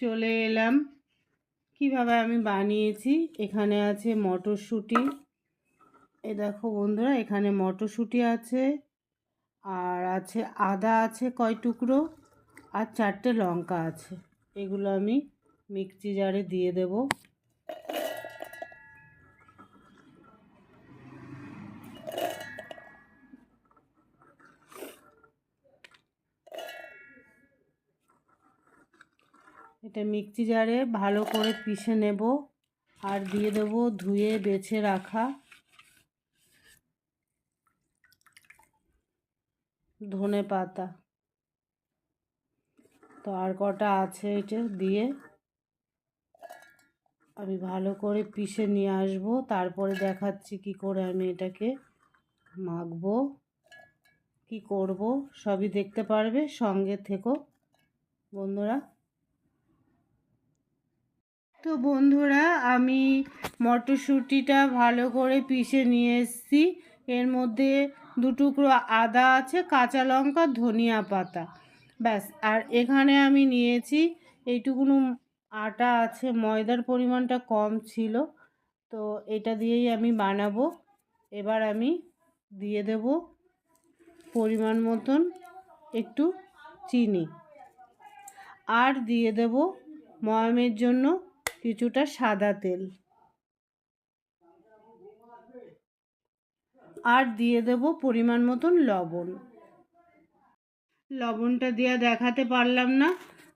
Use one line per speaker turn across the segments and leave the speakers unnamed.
চলে এলাম। কীভাবে আমি বানিয়েছি? এখানে আছে মটরশুঁটি। এ দেখো বন্ধুরা, এখানে মটরশুঁটি আছে, আর আছে আদা আছে কয় টুকরো, আর চারটে লঙ্কা আছে। এগুলো আমি মিক্সি জারে দিয়ে দেব। এটা মিক্সি জারে ভালো করে পিষে নেব আর দিয়ে দেব ধুয়ে বেছে রাখা। ধনে পাতা। তো আর কটা আছে এটা দিয়ে আমি ভালো করে পিষে নিয়ে আসব। তারপরে দেখাচ্ছি কি করে আমি এটাকে মাখবো, কি করব, সবই দেখতে পারবে। সঙ্গে থেকো বন্ধুরা। তো বন্ধুরা, আমি মটরশুঁটিটা ভালো করে পিষে নিয়ে এসেছি। এর মধ্যে দু টুকরো আদা আছে, কাঁচা লঙ্কা, ধনিয়া পাতা। ব্যাস, আর এখানে আমি নিয়েছি এইটুকুনো আটা আছে, ময়দার পরিমাণটা কম ছিল। তো এটা দিয়েই আমি বানাবো। এবার আমি দিয়ে দেব পরিমাণ মতন একটু চিনি। আর দিয়ে দেব ময়ামের জন্য কিছুটা সাদা তেল। আর দিয়ে দেব পরিমাণ মতন লবণ। লবণটা দিয়ে দেখাতে পারলাম না,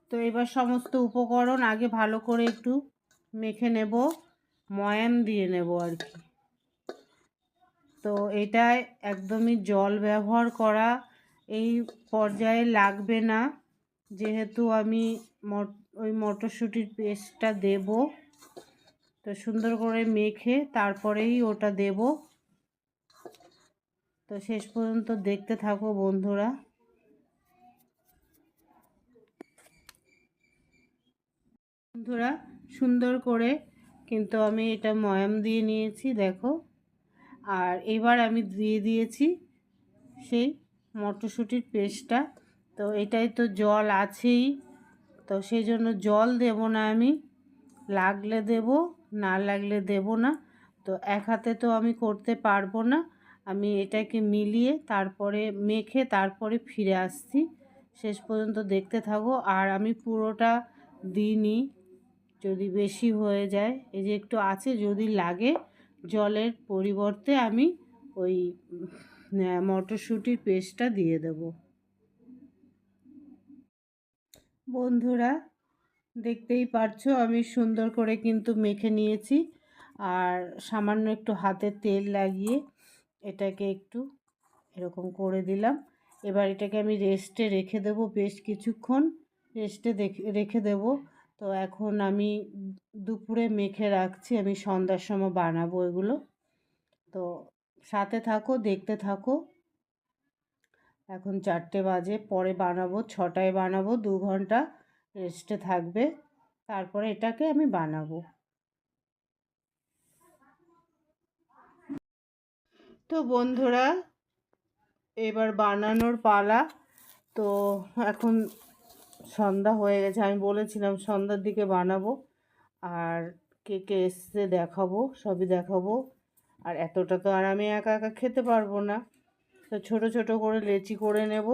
তো এবার সমস্ত উপকরণ আগে ভালো করে একটু মেখে নেব, ময়াম দিয়ে নেব আর কি। তো এটায় একদমই জল ব্যবহার করা এই পর্যায়ে লাগবে না। যেহেতু আমি ওই মটরশুঁটির পেস্টটা দেব। তো সুন্দর করে মেখে তারপরেই ওটা দেব। তো শেষ পর্যন্ত দেখতে থাকো বন্ধুরা। বন্ধুরা, সুন্দর করে কিন্তু আমি এটা ময়াম দিয়ে নিয়েছি, দেখো। আর এবার আমি দিয়ে দিয়েছি সেই মটরশুঁটির পেস্টটা। তো এটাই তো জল আছেই। তো সেই জন্য জল দেব না আমি। লাগলে দেব, না লাগলে দেব না। তো এক হাতে তো আমি করতে পারব না। আমি এটাকে মিলিয়ে তারপরে মেখে তারপরে ফিরে আসছি। শেষ পর্যন্ত দেখতে থাকো। আর আমি পুরোটা দিইনি, যদি বেশি হয়ে যায়। এই যে একটু আছে, যদি লাগে জলের পরিবর্তে আমি ওই মটরশুঁটির পেস্টটা দিয়ে দেব। বন্ধুরা, দেখতেই পারছ আমি সুন্দর করে কিন্তু মেখে নিয়েছি। আর সামান্য একটু হাতে তেল লাগিয়ে এটাকে একটু এরকম করে দিলাম। এবার এটাকে আমি রেস্টে রেখে দেব বেশ কিছুক্ষণ। রেস্টে রেখে দেব। তো এখন আমি দুপুরে মেখে রাখছি, আমি সন্ধ্যার সময় বানাবো এগুলো। তো সাথে থাকো, দেখতে থাকো। এখন চারটে বাজে, পরে বানাবো, ছটায় বানাবো, দু ঘণ্টা রেস্টে থাকবে, তারপরে এটাকে আমি বানাবো। তো বন্ধুরা, এবার বানানোর পালা। তো এখন সন্ধ্যা হয়ে গেছে, আমি বলেছিলাম সন্ধ্যার দিকে বানাবো, আর কে কে এসছে দেখাবো, সবই দেখাবো। আর এতটা তো আর আমি একা একা খেতে পারব না। তো ছোট ছোট করে লেচি করে নেব।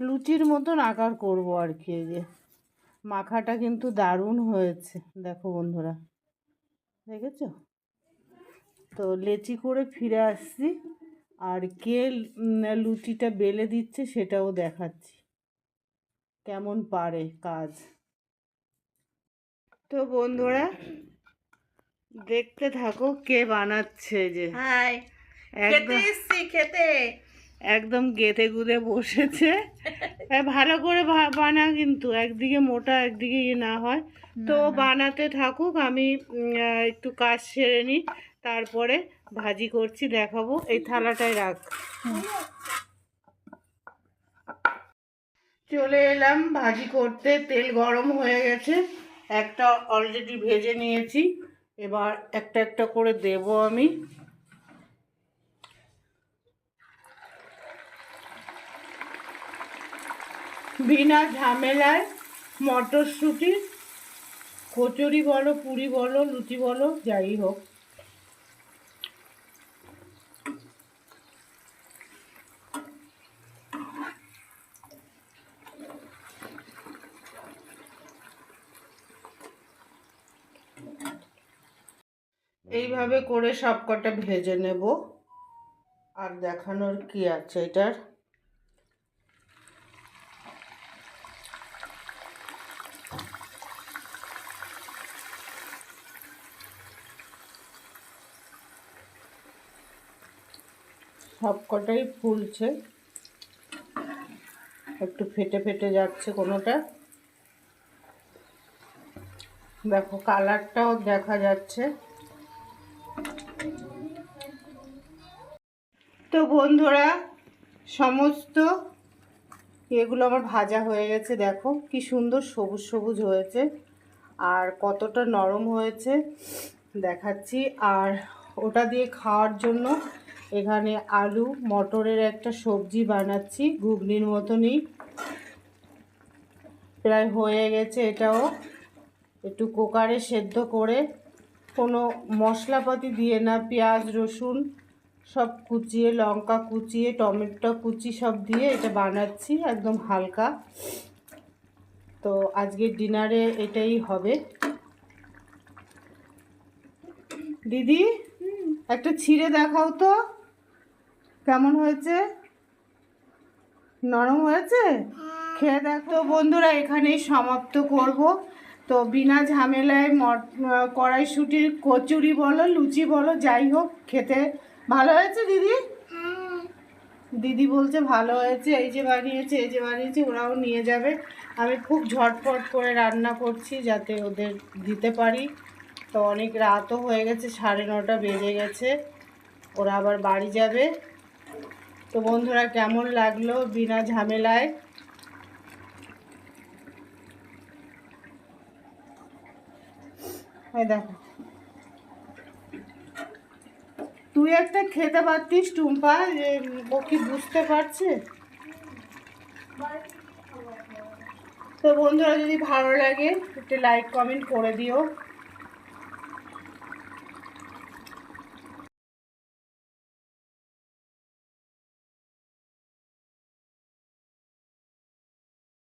লুচির মতন আকার করব আর কি যে। মাখাটা কিন্তু দারুণ হয়েছে। দেখো বন্ধুরা, দেখেছ? তো লেচি করে ফিরে আসছি, আর কে লুচিটা বেলে দিচ্ছে সেটাও দেখাচ্ছি। কেমন পারে কাজ। তো বন্ধুরা, দেখতে থাকো কে বানাচ্ছে যে।
হাই। এসছি খেতে।
একদম গেতে গুদে বসেছে। হ্যাঁ, ভালো করে বানা কিন্তু একদিকে মোটা একদিকে ইয়ে না হয়। তো বানাতে থাকুক আমি একটু কাজ সেরে নিই তারপরে ভাজি করছি দেখাবো। এই থালাটায় রাখ। চলে এলাম ভাজি করতে তেল গরম হয়ে গেছে। একটা অলরেডি ভেজে নিয়েছি। এবার একটা একটা করে দেব আমি। বিনা ঝামেলায় মটরশুঁটি, কচুরি বলো, পুরি বলো, লুচি বলো, যাই হোক। এইভাবে করে সব কটা ভেজে নেব। আর দেখানোর কি আছে এটার? সব কটাই ফুলছে। একটু ফেটে ফেটে যাচ্ছে কোনোটা। দেখো, কালারটাও দেখা যাচ্ছে। তো বন্ধুরা, সমস্ত এগুলো আমার ভাজা হয়ে গেছে, দেখো। কি সুন্দর সবুজ সবুজ হয়েছে আর কতটা নরম হয়েছে দেখাচ্ছি। আর ওটা দিয়ে খাওয়ার জন্য এখানে আলু মটরের একটা সবজি বানাচ্ছি ঘুগনির মতনই। প্রায় হয়ে গেছে এটাও। একটু কুকারে সেদ্ধ করে কোনো মশলাপাতি দিয়ে না পেঁয়াজ রসুন সব কুচিয়ে লঙ্কা কুচিয়ে টমেটো কুচি সব দিয়ে এটা বানাচ্ছি একদম হালকা। তো আজকের ডিনারে এটাই হবে। দিদি একটা ছিঁড়ে দেখাও তো। কেমন হয়েছে? নরম হয়েছে? খেয়ে দেখো বন্ধুরা, এখানেই সমাপ্ত করব। তো বিনা ঝামেলায় মট কড়াইশুটির কচুরি বলো, লুচি বলো, যাই হোক, খেতে ভালো হয়েছে দিদি? দিদি বলছে ভালো হয়েছে, এই যে বানিয়েছে, এই যে বানিয়েছে, ওরাও নিয়ে যাবে। আমি খুব ঝটপট করে রান্না করছি যাতে ওদের দিতে পারি। তো অনেক রাতও হয়ে গেছে, সাড়ে নটা বেজে গেছে। ওরা আবার বাড়ি যাবে। তো বন্ধুরা, কেমন লাগল বিনা ঝামেলায়? দেখো। তুই একটা খেতে পারতিস, টুম্পা, যে ও কি বুঝতে পারছে? তো বন্ধুরা, যদি ভালো লাগে, একটু লাইক কমেন্ট করে দিও।